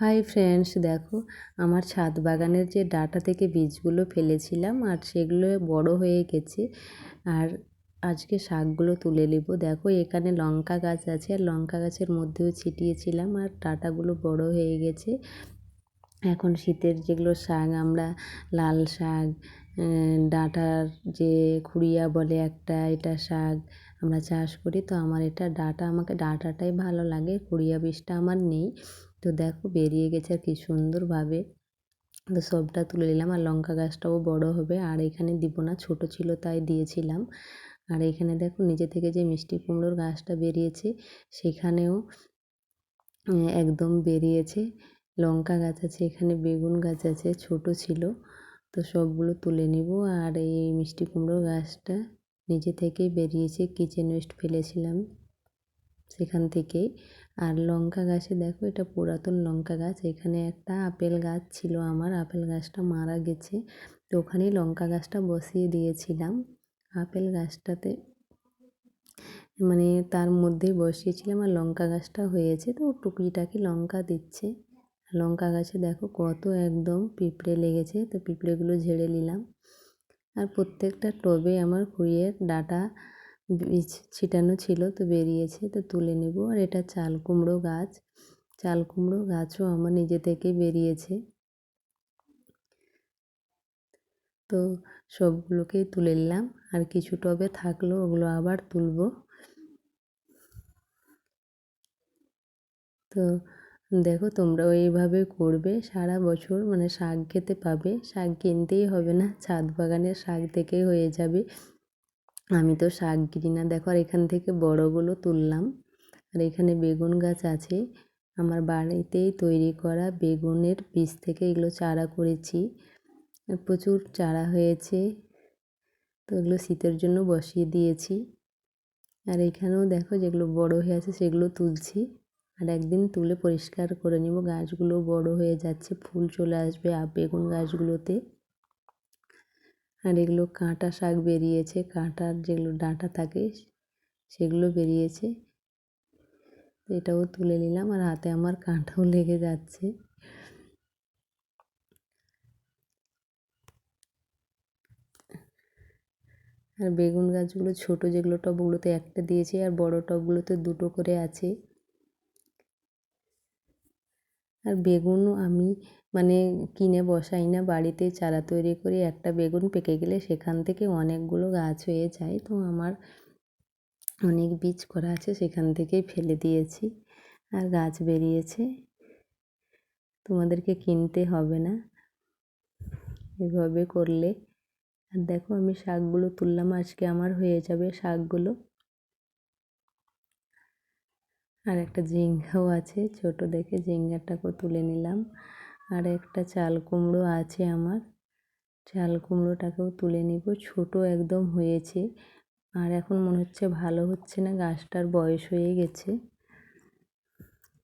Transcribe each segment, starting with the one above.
Hi friends, দেখো, আমার ছাদ বাগানের যে ডাটা থেকে বীজগুলো ফেলেছিলাম আর সেগুলো বড় হয়ে গেছে আর আজকে শাকগুলো তুলে নেব। দেখো, এখানে লঙ্কা গাছ আছে, আর লঙ্কা গাছের মধ্যেও ছিটিয়েছিলাম আর ডাটাগুলো বড় হয়ে গেছে। এখন শীতের যেগুলো শাক, আমরা লাল শাক ডাঁটার যে খুড়িয়া বলে একটা, এটা শাক আমরা চাষ করি। তো আমার এটা ডাঁটা, আমাকে ডাঁটাটাই ভালো লাগে, খুড়িয়া বীজটা আমার নেই। তো দেখো বেরিয়ে গেছে আর কি সুন্দরভাবে। তো সবটা তুলে নিলাম আর লঙ্কা গাছটাও বড় হবে। আর এখানে দিব না ছোট ছিল তাই দিয়েছিলাম। আর এখানে দেখো নিজে থেকে যে মিষ্টি কুমড়োর গাছটা বেরিয়েছে, সেখানেও একদম বেরিয়েছে। লঙ্কা গাছ আছে, এখানে বেগুন গাছ আছে, ছোট ছিল। তো সবগুলো তুলে নিব। আর এই মিষ্টি কুমড়ো গাছটা নিজে থেকেই বেরিয়েছে, কিচেন ওয়েস্ট ফেলেছিলাম। সেখান থেকেই। আর লঙ্কা গাছে দেখো, এটা পুরাতন লঙ্কা গাছ। এখানে একটা আপেল গাছ ছিল আমার, আপেল গাছটা মারা গেছে। তো ওখানেই লঙ্কা গাছটা বসিয়ে দিয়েছিলাম। আপেল গাছটাতে মানে তার মধ্যেই বসিয়েছিলাম আর লঙ্কা গাছটা হয়েছে। তো টুকিটাকি লঙ্কা দিচ্ছে। লঙ্কা গাছে দেখো কত একদম পিঁপড়ে লেগেছে। তো পিঁপড়েগুলো ঝেড়ে নিলাম। আর প্রত্যেকটা টবে আমার কুড়িয়ে ডাটা বীজ ছিটানো ছিল তো বেরিয়েছে, তো তুলে নেব। আর এটা চাল কুমড়ো গাছ। চাল কুমড়ো গাছও আমার নিজে থেকে বেরিয়েছে। তো সবগুলোকেই তুলে নিলাম। আর কিছু টবে থাকল, ওগুলো আবার তুলব। তো দেখো তোমরা এইভাবে করবে, সারা বছর মানে শাক খেতে পাবে। শাক কিনতেই হবে না, ছাদ বাগানের শাক থেকেই হয়ে যাবে। আমি তো শাক কিনি না। দেখো আর এখান থেকে বড়গুলো তুললাম। আর এখানে বেগুন গাছ আছে। আমার বাড়িতেই তৈরি করা বেগুনের বীজ থেকে এগুলো চারা করেছি। প্রচুর চারা হয়েছে। তো এগুলো শীতের জন্য বসিয়ে দিয়েছি। আর এখানেও দেখো যেগুলো বড় হয়ে আছে সেগুলো তুলছি। আর একদিন তুলে পরিষ্কার করে নিব। গাছগুলো বড় হয়ে যাচ্ছে, ফুল চলে আসবে আর বেগুন গাছগুলোতে। আর এগুলো কাঁটা শাক বেরিয়েছে, কাঁটার যেগুলো ডাঁটা থাকে, সেগুলো বেরিয়েছে। এটাও তুলে নিলাম আর হাতে আমার কাঁটাও লেগে যাচ্ছে। আর বেগুন গাছগুলো ছোট যেগুলো টবগুলোতে একটা দিয়েছি আর বড় টবগুলোতে দুটো করে আছে। আর বেগুনও আমি মানে কিনে বসাই না, বাড়িতে চারা তৈরি করি, একটা বেগুন পেকে গেলে সেখান থেকে অনেকগুলো গাছ হয়ে যায়। তো আমার অনেক বীজ করা আছে, সেখান থেকেই ফেলে দিয়েছি আর গাছ বেরিয়েছে। তোমাদেরকে কিনতে হবে না। এভাবে করলে, আর দেখো আমি শাকগুলো তুললাম, আজকে আমার হয়ে যাবে শাকগুলো। আর একটা ঝিঙ্গাও আছে, ছোট দেখে ঝিঙ্গাটাকেও তুলে নিলাম। আর একটা চাল কুমড়ো আছে আমার, চাল কুমড়োটাকেও তুলে নিব। ছোট একদম হয়েছে, আর এখন মনে হচ্ছে ভালো হচ্ছে না, গাছটার বয়স হয়ে গেছে।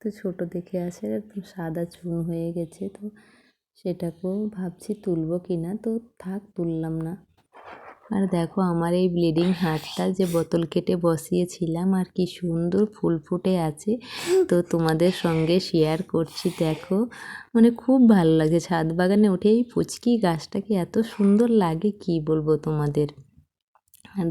তো ছোট দেখে আছে, একদম সাদা চুন হয়ে গেছে, তো সেটাকেও ভাবছি তুলবো কি না তো থাক তুললাম না। আর দেখো আমার এই ব্লিডিং হার্টটা যে বোতল কেটে বসিয়েছিলাম, আর কি সুন্দর ফুল ফুটে আছে। তো তোমাদের সঙ্গে শেয়ার করছি, দেখো। মানে খুব ভালো লাগে, ছাদ বাগানে উঠে এই পুচকি গাছটাকে এত সুন্দর লাগে, কি বলব তোমাদের?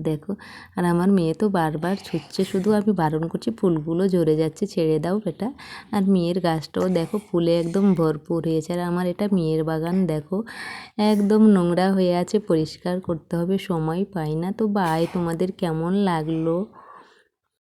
দেখো, আর আমার মেয়ে তো বারবার ছুটছে, শুধু আমি বারণ করছি, ফুলগুলো ঝরে যাচ্ছে, ছেড়ে দাও এটা আর মেয়ের গাছটাও দেখো, ফুলে একদম ভরপুর হয়েছে। আর আমার এটা মেয়ের বাগান, দেখো, একদম নোংরা হয়ে আছে, পরিষ্কার করতে হবে, সময় পাই না। তো বাই তোমাদের কেমন লাগল?